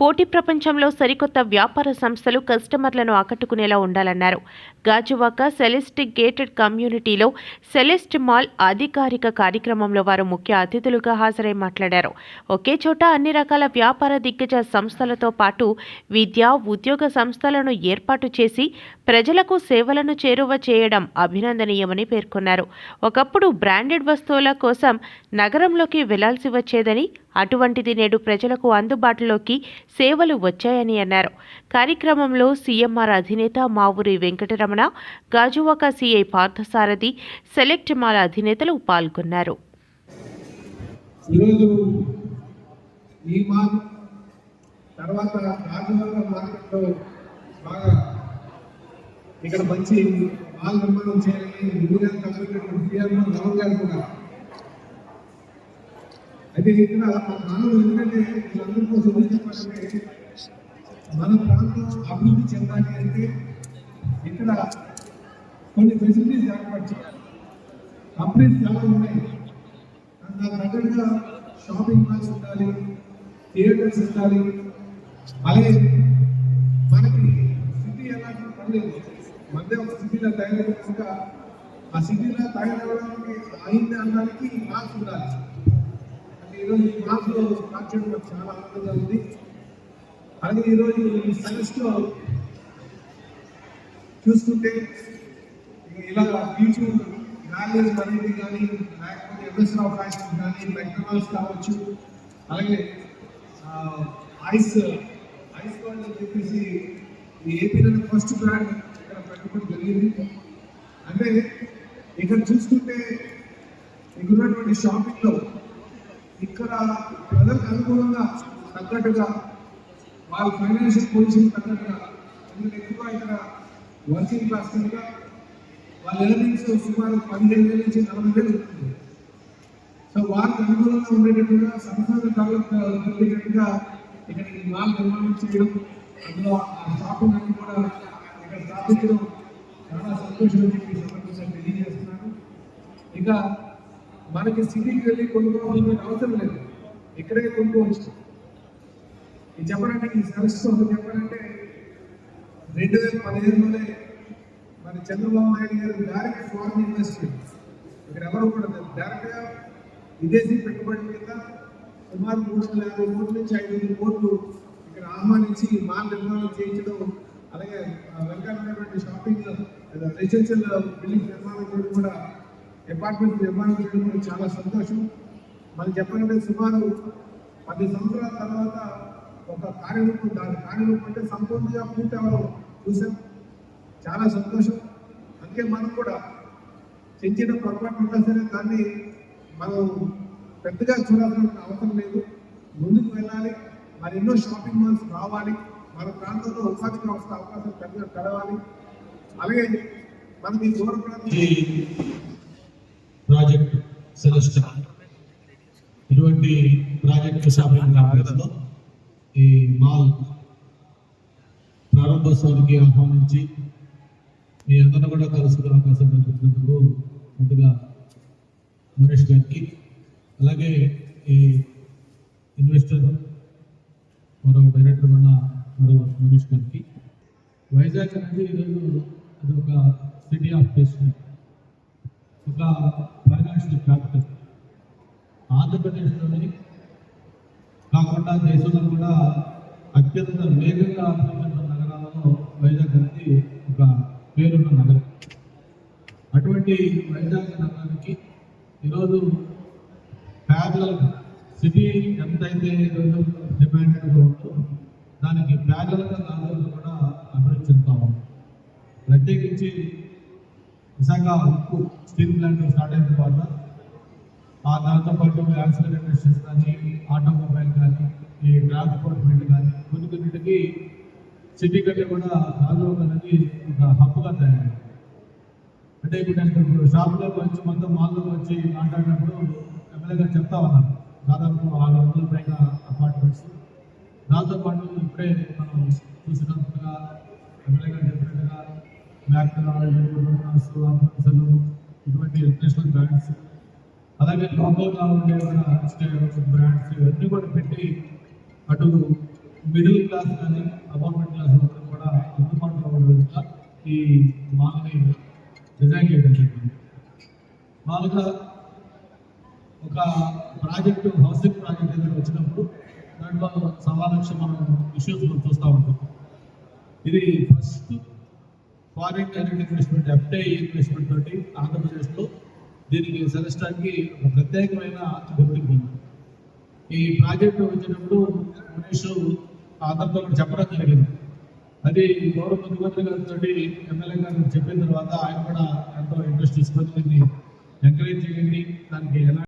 పోటీ ప్రపంచంలో సరికొత్త వ్యాపార సంస్థలు కస్టమర్లను ఆకట్టుకునేలా ఉండాలన్నారు. గాజువాక సెలెస్ట్ గేటెడ్ కమ్యూనిటీలో సెలెస్ట్ మాల్ అధికారిక కార్యక్రమంలో వారు ముఖ్య అతిథులుగా హాజరై మాట్లాడారు. ఒకే చోట అన్ని రకాల వ్యాపార దిగ్గజ సంస్థలతో పాటు విద్యా ఉద్యోగ సంస్థలను ఏర్పాటు చేసి ప్రజలకు సేవలను చేరువ చేయడం అభినందనీయమని పేర్కొన్నారు. ఒకప్పుడు బ్రాండెడ్ వస్తువుల కోసం నగరంలోకి వెళ్ళాల్సి వచ్చేదని అటువంటిది నేడు ప్రజలకు అందుబాటులోకి సేవలు వచ్చాయని అన్నారు. కార్యక్రమంలో సీఎంఆర్ అధినేత మావూరి వెంకటరమణ గాజువాక సీఐ పార్థసారథి సెలెక్ట్ మాల అధినేతలు పాల్గొన్నారు. తర్వాత మార్కెట్లో బాగా ఇక్కడ మంచి మాల్ నిర్మాణం చేయాలని ముందుగా కమిటెడ్ సీఎం రావు గారు కూడా అయితే ఇక్కడ మానవులు ఎందుకంటే వీళ్ళందరి కోసం చెప్పాలంటే మన ప్రాంతం అభివృద్ధి చెందాలి అంటే ఇక్కడ కొన్ని ఫెసిలిటీస్ ఏర్పాటు చేయాలి. కంపెనీస్ చాలా ఉన్నాయి. దానికి తగ్గట్టుగా షాపింగ్ మాల్స్ ఉండాలి థియేటర్స్ ఉండాలి. అలాగే మనకి సిటీ ఎలా పర్లేదు. మధ్య ఒక సిటీలో తయారైనాక ఆ సిటీలో తయారవడానికి అయింది అనడానికి మాల్స్ ఉండాలి. ఈరోజు ఈ మాల్స్ స్టార్ట్ నాకు చాలా ఆనందంగా ఉంది. అలాగే ఈరోజు ఈ సైన్స్లో చూసుకుంటే ఇలా బీచ్ ర్యాలీస్ అనేది కానీ లేకపోతే ఎంఎస్ రావు ఫ్యాషన్ కానీ మెక్డొనాల్డ్స్ కావచ్చు అలాగే ఐస్ ఐస్ వరల్డ్ అని చెప్పేసి ఈ ఏపీలో ఫస్ట్ బ్రాండ్ ఇక్కడ పెట్టుకోవడం జరిగింది. అంటే ఇక్కడ చూసుకుంటే ఇక్కడ ఉన్నటువంటి షాపింగ్లో ఇక్కడ ప్రజలకు అనుగుణంగా తగ్గట్టుగా వాళ్ళ ఫైనాన్షియల్ పొజిషన్ తగ్గట్టుగా ఎందుకంటే ఎక్కువ ఇక్కడ వర్కింగ్ క్లాస్ కనుక వాళ్ళ ఎలిమెంట్స్ సుమారు పన్నెండు వేల నుంచి నలభై వేలు ఉంటుంది సో వారికి అనుకూలంగా ఉండేటట్టుగా సంస్థల డెవలప్ జరిగేటట్టుగా ఇక్కడ మాల్ నిర్మాణం చేయడం అందులో ఆ షాపింగ్ అన్ని కూడా ఇక్కడ స్థాపించడం చాలా సంతోషం అని చెప్పి సమర్పించాలి తెలియజేస్తున్నాను. ఇక మనకి సిటీకి వెళ్ళి కొనుక్కోవాల్సిన అవసరం లేదు. ఇక్కడే కొనుక్కోవచ్చు ఇది చెప్పడానికి ఈ సెలక్షన్ ఒకటి చెప్పాలంటే రెండు వేల పదిహేనులోనే మన చంద్రబాబు నాయుడు గారు డైరెక్ట్ ఫారెన్ ఇన్వెస్ట్మెంట్ ఇక్కడ ఎవరు కూడా డైరెక్ట్గా విదేశీ పెట్టుబడి కింద సుమారు మూడు వందల యాభై కోట్ల నుంచి ఐదు వందల కోట్లు ఇక్కడ ఆహ్వానించి మాల్ నిర్మాణం చేయించడం అలాగే ఆ షాపింగ్ రెసిడెన్షియల్ బిల్డింగ్ నిర్మాణం చేయడం కూడా అపార్ట్మెంట్ నిర్మాణం చేయడం చాలా సంతోషం. మనం చెప్పాలంటే సుమారు పది సంవత్సరాల తర్వాత ఒక కార్యరూపం దాని కార్యరూపం అంటే సంపూర్ణంగా పూర్తి అవ్వడం చూసాం చాలా సంతోషం. అందుకే మనం కూడా చిన్న చిన్న పొరపాటు ఉన్నా సరే దాన్ని మనం పెద్దగా చూడాల్సిన అవసరం లేదు. ముందుకు వెళ్ళాలి. మరి ఎన్నో షాపింగ్ మాల్స్ రావాలి. మన ప్రాంతంలో ఉపాధి వ్యవస్థ అవకాశం పెద్దగా కలవాలి అలాగే మనకి దూర ప్రాంతం ప్రాజెక్ట్ సెలెస్ట్ ఇటువంటి ప్రాజెక్ట్ సమయంలో ఈ మాల్ ప్రారంభోత్సవానికి ఆహ్వానించి మీ అందరూ కూడా కలుసుకునే అవకాశం కల్పించినందుకు ముందుగా మనీష్ గారికి అలాగే ఈ ఇన్వెస్టర్ మరో డైరెక్టర్ ఉన్న మరో మనీష్ గారికి. వైజాగ్ అనేది ఈరోజు అది ఒక సిటీ ఆఫ్ డెస్టినీ ఒక ఫైనాన్షియల్ క్యాపిటల్ ఆంధ్రప్రదేశ్లోని కాకుండా దేశంలో కూడా అత్యంత వేగంగా అభివృద్ధి నగరాలలో వైజాగ్ అనేది ఒక పేరున్న నగరం. అటువంటి వైజాగ్ నగరానికి ఈరోజు ప్యారలల్ సిటీ ఎంతైతే ఈరోజు డిమాండ్గా ఉందో దానికి ప్యారలల్గా దానిలో కూడా అభివృద్ధి చెందుతా ప్రత్యేకించి విశాఖ ఉక్కు స్టీల్ ప్లాంట్ స్టార్ట్ అయిన తర్వాత ఆ దాంతో పాటు యాక్సిడెంట్ ఇండస్ట్రీస్ కానీ ఆటోమొబైల్ కానీ ఈ ట్రాన్స్పోర్ట్ ఫీల్డ్ కానీ కొన్ని కొన్నిటికి సిటీ కంటే కూడా రాజోగ్ అనేది ఒక హబ్గా తయారైంది. అంటే ఇప్పుడు నేను ఇప్పుడు షాప్లోకి వచ్చి మొత్తం మాల్లోకి వచ్చి మాట్లాడినప్పుడు ఎమ్మెల్యే గారు చెప్తా ఉన్నాను దాదాపు ఆరు వందల పైన అపార్ట్మెంట్స్ దాంతోపాటు ఇప్పుడే మనం చూసినట్టుగా ఎమ్మెల్యే గారు చెప్పినట్టుగా మ్యాక్డొనాల్డ్స్ ఇటువంటి ఇంటర్నేషనల్ బ్రాండ్స్ అలాగే లోకల్గా ఉండే కూడా బ్రాండ్స్ ఇవన్నీ కూడా పెట్టి అటు మిడిల్ క్లాస్ కానీ అపార్ట్మెంట్ క్లాస్ వాళ్ళకి కూడా అందుబాటులో ఉండడం ఈ మాల్ని డిజైన్ చేయడం జరిగింది. మామూలుగా ఒక ప్రాజెక్టు హౌసింగ్ ప్రాజెక్ట్ దగ్గర వచ్చినప్పుడు దాంట్లో సవా లక్ష మనం ఇష్యూస్ మనం చూస్తూ ఉంటాం ఇది first foreign direct investment FI investment తోటి ఆంధ్రప్రదేశ్లో దీనికి సెలెస్టాకి ఒక ప్రత్యేకమైన గుర్తింపు ఉంది. ఈ ప్రాజెక్టు వచ్చినప్పుడు మనీష్ అందరితో చెప్పడం జరిగింది. అది గౌరవ ముఖ్యమంత్రి గారితో ఎమ్మెల్యే గారు చెప్పిన తర్వాత ఆయన కూడా ఎంతో ఇంట్రెస్ట్ తీసుకొని ఎంకరేజ్ చేయండి. దానికి ఎలా